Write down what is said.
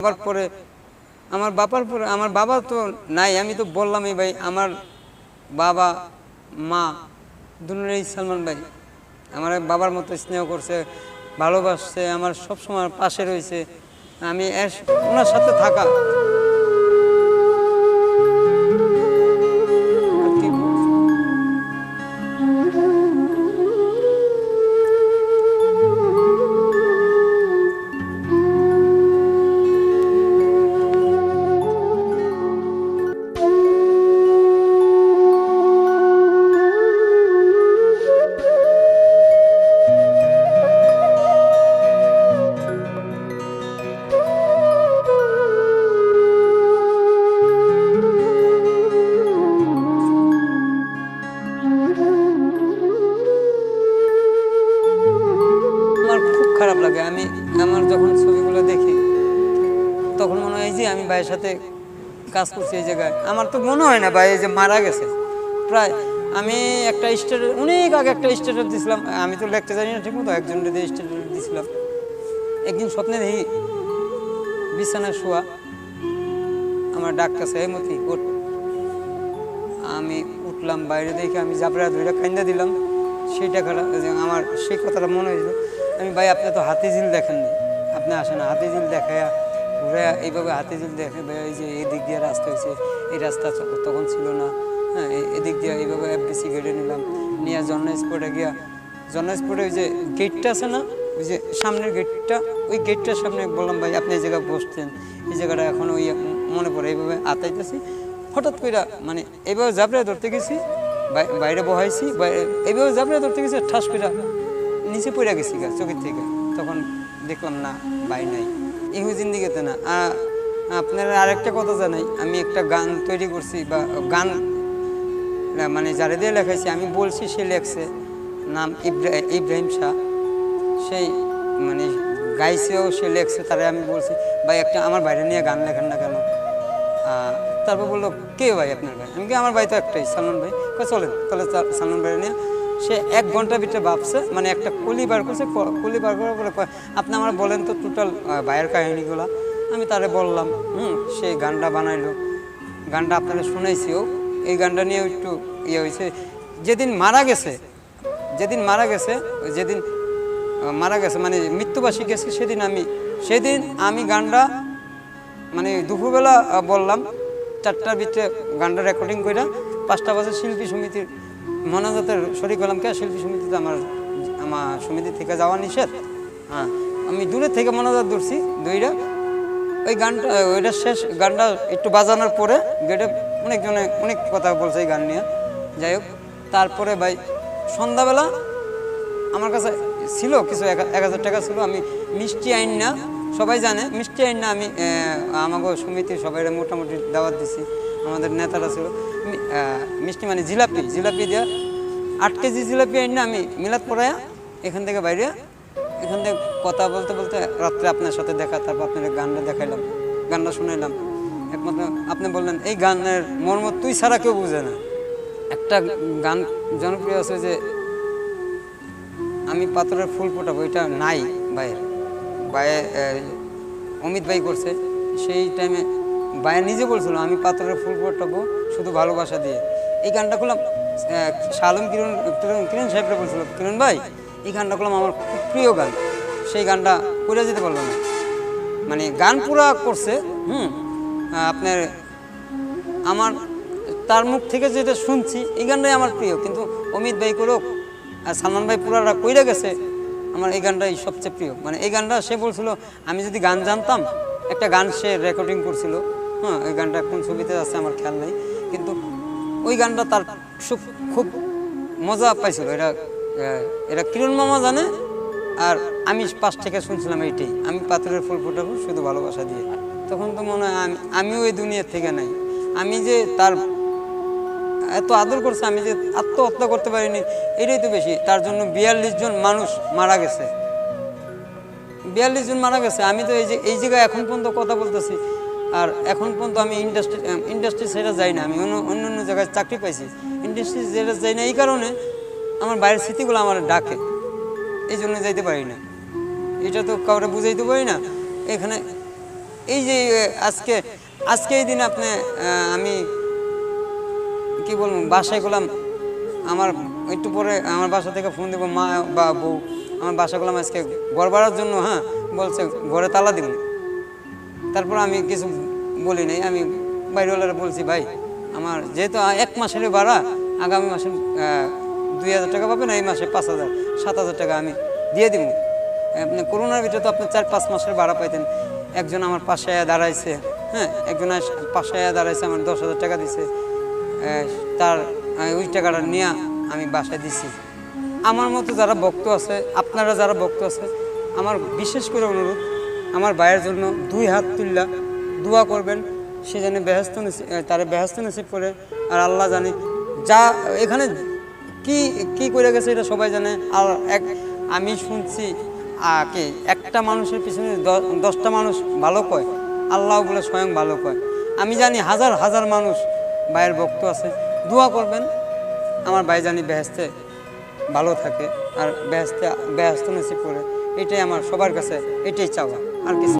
আবার পরে আমার বাবার পরে, আমার বাবা তো নাই, আমি তো বললামই ভাই, আমার বাবা, মা দুজনেই সালমান ভাই। আমার বাবার মতো স্নেহ করছে, ভালোবাসছে, আমার সবসময় পাশে রয়েছে। আমি ওনার সাথে থাকা। যখন দেখি। তখন মনে হয় যে আমি ভাইয়ের সাথে কাজ করছি এই জায়গায়। আমার তো মনে হয় না ভাই, এই যে মারা গেছে। প্রায় আমি একটা স্টেট, অনেক আগে একটা স্টেটাস দিছিলাম। আমি তো লিখতে জানি না ঠিক মতো একজন দিয়ে স্টেটাস দিছিলাম। একদিন স্বপ্নে দেখি বিছানায় শোয়া আমার ডাক কাছে এই ওঠ। আমি উঠলাম বাইরে দেখে আমি জাবরা ধরে কান্দা দিলাম। সেই টাকাটা আমার, সেই কথাটা মনে হয়েছিল আমি, ভাই, আপনি তো হাতিঝিল দেখেননি। আপনি আসেন হাতিঝিল দেখায়া ঘুরে এইভাবে হাতিঝিল দেখে ভাই এই যে এদিক দিক দিয়ে রাস্তা হয়েছে এই রাস্তা তখন ছিল না। হ্যাঁ এদিক দিয়ে এইভাবে এফবিসি গেটে নিলাম, নিয়ে জন্ম স্পটে গিয়া জন্ম স্পটে ওই যে গেটটা আছে না, ওই যে সামনের গেটটা, ওই গেটটার সামনে বললাম, ভাই, আপনি এই জায়গায় বসতেন, এই জায়গাটা এখন ওই মনে পড়ে, এইভাবে আতাইতেছি। হঠাৎ করে মানে এইভাবে জাবড়ে ধরতে গেছি বাইরে বহাইছি এইভাবে জাবড়ে ধরতে গেছি, ঠাস করে নিচে পড়ে গেছি গা চোখের থেকে। তখন দেখলাম না বাই নাই। ইহু জিন্দিগিতে না। আপনারা আরেকটা কথা জানাই, আমি একটা গান তৈরি করছি বা গান মানে যারা দিয়ে লেখাইছি, আমি বলছি সে লেখছে, নাম ইব্রা, ইব্রাহিম শাহ। সেই মানে গাইছেও, সে লেখছে, তারা আমি বলছি, ভাই, একটা আমার বাইরে নিয়ে গান লেখেন না কেন? তারপর বলল, কে ভাই আপনার ভাই? আমি আমার ভাই তো একটাই, সালমান ভাই। চলেন, তাহলে সালমান ভাই নিয়ে সে এক ঘণ্টার ভিতরে ভাবছে মানে একটা কলি বার করছে কলি বার করার পরে আপনি আমার বলেন তো টোটাল ভাইয়ের কাহিনীগুলো। আমি তারে বললাম, হুম, সে গানটা বানাইলো। গানটা আপনারা শুনাইছিও এই গানটা নিয়ে একটু ইয়ে হয়েছে যেদিন মারা গেছে, যেদিন মারা গেছে যেদিন মারা গেছে মানে মৃত্যুবাসী গেছে, সেদিন আমি সেদিন আমি গানটা মানে দুপুরবেলা বললাম, চারটার ভিতরে গানটা রেকর্ডিং করে পাঁচটা বাজে শিল্পী সমিতির মনাজাতের শরিক হলাম কে? শিল্পী সমিতিতে আমার আমার সমিতি থেকে যাওয়া নিষেধ। হ্যাঁ আমি দূরে থেকে মনাজাত ধরছি দুইটা ওই গানটা, ওইটা শেষ, গানটা একটু বাজানোর পরে গেটে অনেকজনে অনেক কথা বলছে এই গান নিয়ে। যাই হোক, তারপরে ভাই, সন্ধ্যাবেলা আমার কাছে ছিল কিছু এক হাজার টাকা ছিল, আমি মিষ্টি আইন না, সবাই জানে, মিষ্টি আইন না আমি আমাকে সমিতির সবাই মোটামুটি দাওয়াত দিছি। আমাদের নেতারা ছিল। মিষ্টি মানে জিলাপি। জিলাপি দেওয়া আট কেজি জিলাপি আইন না আমি মিলাদ পড়ায়া এখান থেকে বাইরে, এখান থেকে কথা বলতে বলতে রাত্রে আপনার সাথে দেখা, তারপর আপনার গানটা দেখাইলাম। গানটা শুনাইলাম। একমাত্র আপনি বললেন, এই গানের মর্ম তুই ছাড়া কেউ বুঝে না। একটা গান জনপ্রিয় আছে যে, আমি পাথরের ফুল ফোটাবো। এটা নাই ভাইয়ের। ভাইয়ে অমিত ভাই করছে। সেই টাইমে ভাইয়া নিজে বলছিল, আমি পাথরের ফুল ফোটাবো শুধু ভালোবাসা দিয়ে। এই গানটা করলাম শালম কিরণ কিরণ কিরণ সাহেবরা বলছিল, কিরণ ভাই, এই গানটা করলাম আমার খুব প্রিয় গান। সেই গানটা করে যেতে পারল না। মানে গান পুরা করছে, হুম, আপনার আমার, তার মুখ থেকে যেটা শুনছি, এই গানটাই আমার প্রিয়। কিন্তু অমিত ভাই করুক আর সালমান ভাই পুরাটা কইরা গেছে, আমার এই গানটাই সবচেয়ে প্রিয়। মানে এই গানটা সে বলছিল, আমি যদি গান জানতাম, একটা গান সে রেকর্ডিং করছিল হ্যাঁ ওই গানটা কোন ছবিতে আছে, আমার খেয়াল নেই। কিন্তু ওই গানটা তার খুব খুব মজা পাইছিল। এটা এটা কিরণ মামা জানে, আর আমি পাশ থেকে শুনছিলাম এইটাই। আমি পাথরের ফুল ফোটাবো, শুধু ভালোবাসা দিয়ে। তখন তো মনে হয় আমি, আমিও এই দুনিয়ার থেকে নাই। আমি যে তার এত আদর করছে, আমি যে আত্মহত্যা করতে পারিনি, এটাই তো বেশি। তার জন্য বিয়াল্লিশ জন মানুষ মারা গেছে। বিয়াল্লিশ জন মারা গেছে। আমি তো এই যে, এই জায়গায় এখন পর্যন্ত কথা বলতেছি। আর এখন পর্যন্ত আমি ইন্ডাস্ট্রি ইন্ডাস্ট্রি সেটা যাই না, আমি অন্য অন্য অন্য জায়গায় চাকরি পাইছি। ইন্ডাস্ট্রি সেটা যাই না, এই কারণে আমার বাইরের স্মৃতিগুলো আমার ডাকে। এই জন্য যাইতে পারি না। এটা তো কাউরে বুঝাইতে পারি না। এখানে এই যে আজকে আজকে এই দিন আপনি আমি কি বলব, বাসায় গেলাম, আমার একটু পরে আমার বাসা থেকে ফোন দেবো মা বা বউ। আমার বাসা গেলাম আজকে ঘর বাড়ার জন্য হ্যাঁ বলছে ঘরে তালা দিব। তারপর আমি কিছু বলি নাই, আমি বাইরেওয়ালারা বলছি, ভাই, আমার যেহেতু এক মাসের ভাড়া, আগামী মাসে দুই হাজার টাকা পাবেন, এই মাসে পাঁচ হাজার, সাত হাজার টাকা আমি দিয়ে দিব। আপনি করোনার ভিতরে তো আপনি চার পাঁচ মাসের ভাড়া পাইতেন। একজন আমার পাশে দাঁড়াইছে হ্যাঁ একজন পাশে দাঁড়াইছে, আমার দশ হাজার টাকা দিছে। তার ওই টাকাটা নিয়ে আমি বাসায় দিছি। আমার মতো যারা ভক্ত আছে, আপনারা যারা ভক্ত আছে, আমার বিশেষ করে অনুরোধ আমার ভাইয়ের জন্য দুই হাত তুললা, দোয়া করবেন, সে যেন নসিব তারা বেহস্ত নসিব করে। আর আল্লাহ জানে যা, এখানে কি কি করে গেছে এটা সবাই জানে। আর এক, আমি শুনছি কি? একটা মানুষের পিছনে দশটা মানুষ ভালো কয়, আল্লাহ বলে স্বয়ং ভালো কয়। আমি জানি হাজার হাজার মানুষ ভাইয়ের ভক্ত আছে। দোয়া করবেন, আমার ভাই জানি বেহেস্তে ভালো থাকে, আর বেহেস্তে বেহেস্ত নসিব করে। এটাই আমার সবার কাছে এটাই চাওয়া আর কিছু